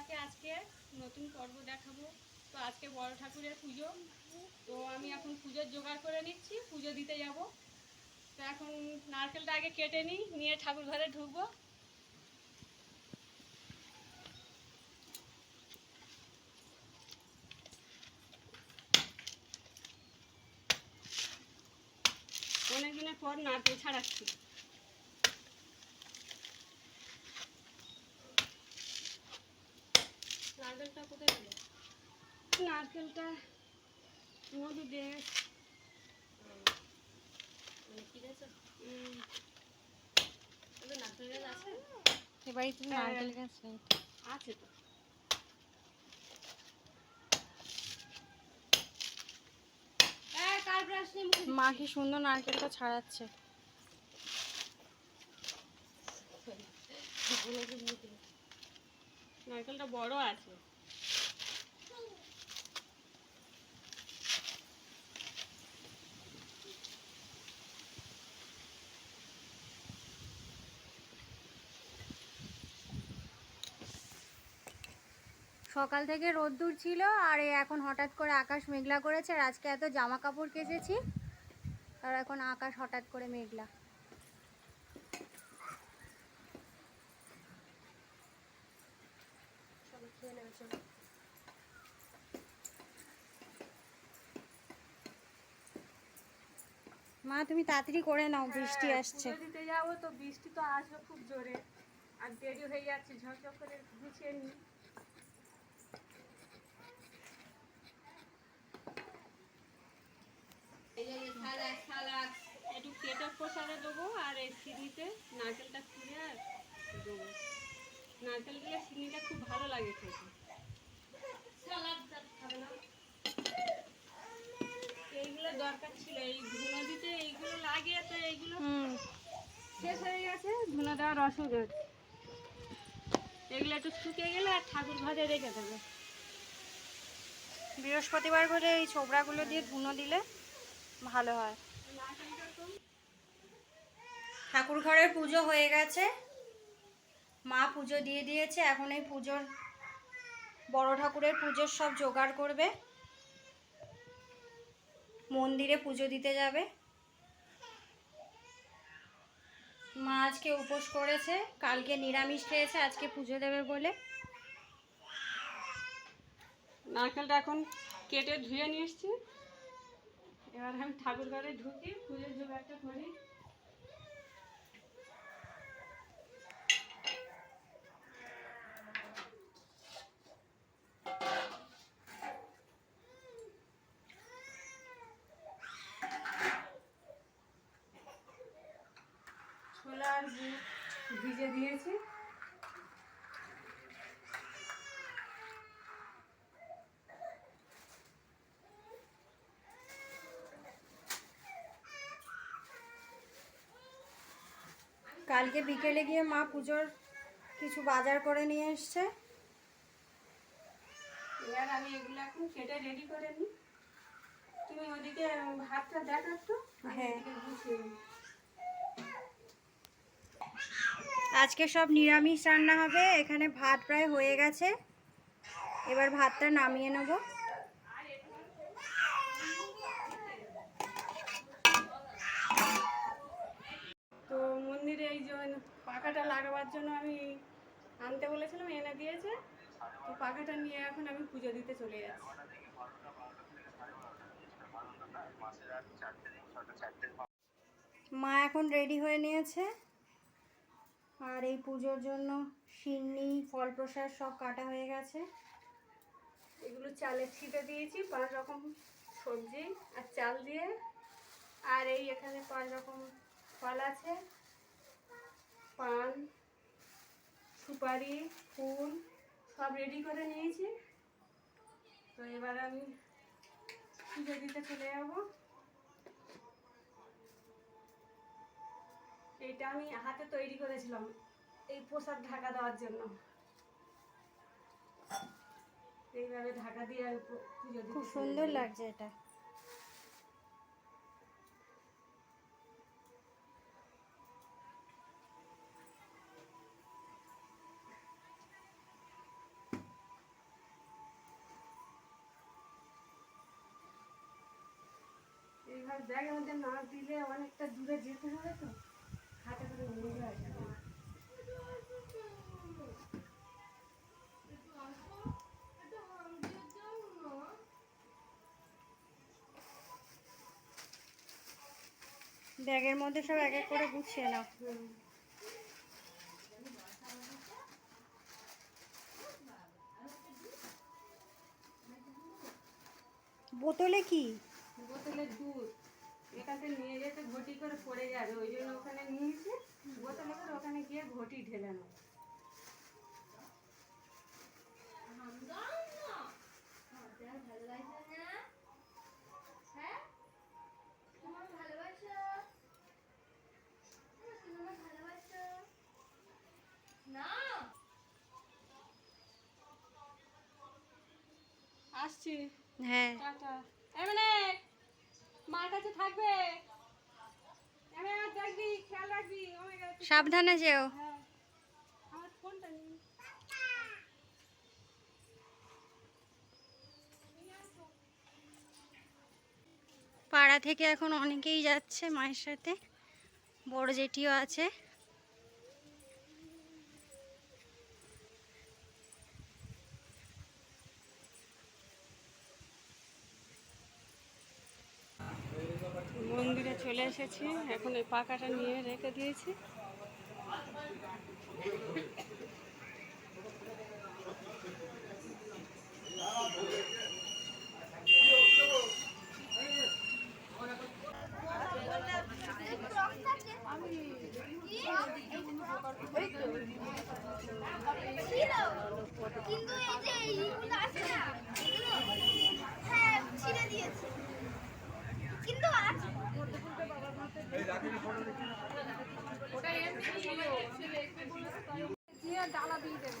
সবাইকে আজকে নতুন পর্ব দেখাবো। তো আজকে বড় ঠাকুরের পুজো। তো আমি এখন পুজোর জোগাড় করে নিচ্ছি, পুজো দিতে যাব। তো এখন নারকেলটা আগে কেটে নিই, নিয়ে ঠাকুর ঘরে ঢুকবো। অনেকদিনের পর নারকেল ছাড়াচ্ছি। নারকেলটা কোথায় দিলে নারকেলটা মধু দিয়ে নারকেল গাছ আছে? এ বাড়িতে হ্যাঁ। নারকেল গাছ আছে তো। এই, কার brush নিয়ে মুখে মা কি সুন্দর নারকেলটা ছাড়াচ্ছে। নারকেলটা বড় আছে। সকাল থেকে রোদ্দুর ছিল আর এখন হঠাৎ করে আকাশ মেঘলা করেছে আর আজকে এত জামা কাপড় কেচেছি। আর এখন আকাশ হঠাৎ করে মেঘলা। খেয়ে নেবে চলো মা তুমি তাড়াতাড়ি করে নাও বৃষ্টি হ্যাঁ, আসছে। পুজো দিতে যাব তো বৃষ্টি তো আসবে খুব জোরে। আর দেরি হয়ে যাচ্ছে ঝকঝক করে গুছিয়ে নি একটু কেটে প্রসাদে দেবো আর এই সিঁড়িতে নারকেলটা খুঁড়ে আর দেবো। নারকেল দিলে সিঁড়িটা খুব ভালো লাগে খেতে। এইগুলো দরকার ছিল এই ধুনো দিতে এইগুলো লাগে তো এইগুলো। হুম। শেষ হয়ে গেছে ধুনো দেওয়ার অসুবিধা হচ্ছে এগুলো একটু শুকিয়ে গেলে আর ঠাকুর ঘরে রেখে দেবে। বৃহস্পতিবার করে এই ছোবড়াগুলো দিয়ে ধুনো দিলে ভালো হয়। ঠাকুর ঘরের পুজো হয়ে গেছে। মা পুজো দিয়ে দিয়েছে, এখন এই পুজোর বড় ঠাকুরের পুজোর সব জোগাড় করবে। মন্দিরে পুজো দিতে যাবে। মা আজকে উপোস করেছে, কালকে নিরামিষ খেয়েছে, আজকে পুজো দেবে বলে। নারকেলটা এখন কেটে ধুয়ে নিয়ে এসছি। এবার আমি ঠাকুর ঘরে ঢুকি পুজোর জোগাড়টা করি ছোলা আর বুট ভিজে দিয়েছি। কালকে বিকেলে গিয়ে মা পুজোর কিছু বাজার করে নিয়ে এসছে। এবার আমি এগুলো এখন কেটে রেডি করে নিই। তুমি ওদিকে ভাতটা দেখো একটু। হ্যাঁ। এদিকে গুছিয়ে নিই। আজকে সব নিরামিষ রান্না হবে। এখানে ভাত প্রায় হয়ে গেছে। এবার ভাতটা নামিয়ে নেব। তো মন্দিরে এই যে পাখাটা লাগাবার জন্য আমি আনতে বলেছিলাম এনে দিয়েছে। তো পাখাটা নিয়ে এখন আমি পুজো দিতে চলে যাচ্ছি। মা এখন রেডি হয়ে নিয়েছে। আর এই পুজোর জন্য সিন্নি ফল প্রসাদ সব কাটা হয়ে গেছে। এগুলো চালের ছিটে দিয়েছি, পাঁচ রকম সবজি আর চাল দিয়ে। আর এই এখানে পাঁচ রকম ফল আছে। পান, সুপারি, ফুল সব রেডি করে নিয়েছি। তো এবার আমি পুজো দিতে চলে যাব। এটা আমি হাতে তৈরি করেছিলাম এই পোশাক ঢাকা দেওয়ার জন্য। এইভাবে ঢাকা দিয়ে পুজো খুব সুন্দর লাগছে এটা। এইবার ব্যাগের মধ্যে না দিলে অনেকটা দূরে যেতে হবে তো? ব্যাগের মধ্যে সব এক এক করে গুছিয়ে নাও। বোতলে কি? বোতলে দুধ। এখানে নিয়ে যেতে ঘটি করে পড়ে যাবে ওই জন্য ওখানে নিয়েছে। বোতলে করে ওখানে গিয়ে ঘটি ঢেলে নেব। আসছি। হ্যাঁ। টাটা। এমনে মার কাছে থাকবে। সাবধানে যেও। হ্যাঁ। পাড়া থেকে এখন অনেকেই যাচ্ছে মায়ের সাথে। বড় জেঠিও আছে। মন্দিরে চলে এসেছি। এখন এই পাকাটা নিয়ে রেখে দিয়েছি। ওটা এমনি ছিল ডালা দিয়ে দেবে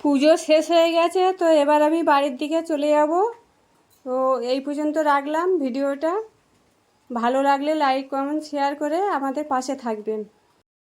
পুজো শেষ হয়ে গেছে, তো এবার আমি বাড়ির দিকে চলে যাব। তো এই পর্যন্ত রাখলাম ভিডিওটা। ভালো লাগলে লাইক কমেন্ট শেয়ার করে আমাদের পাশে থাকবেন।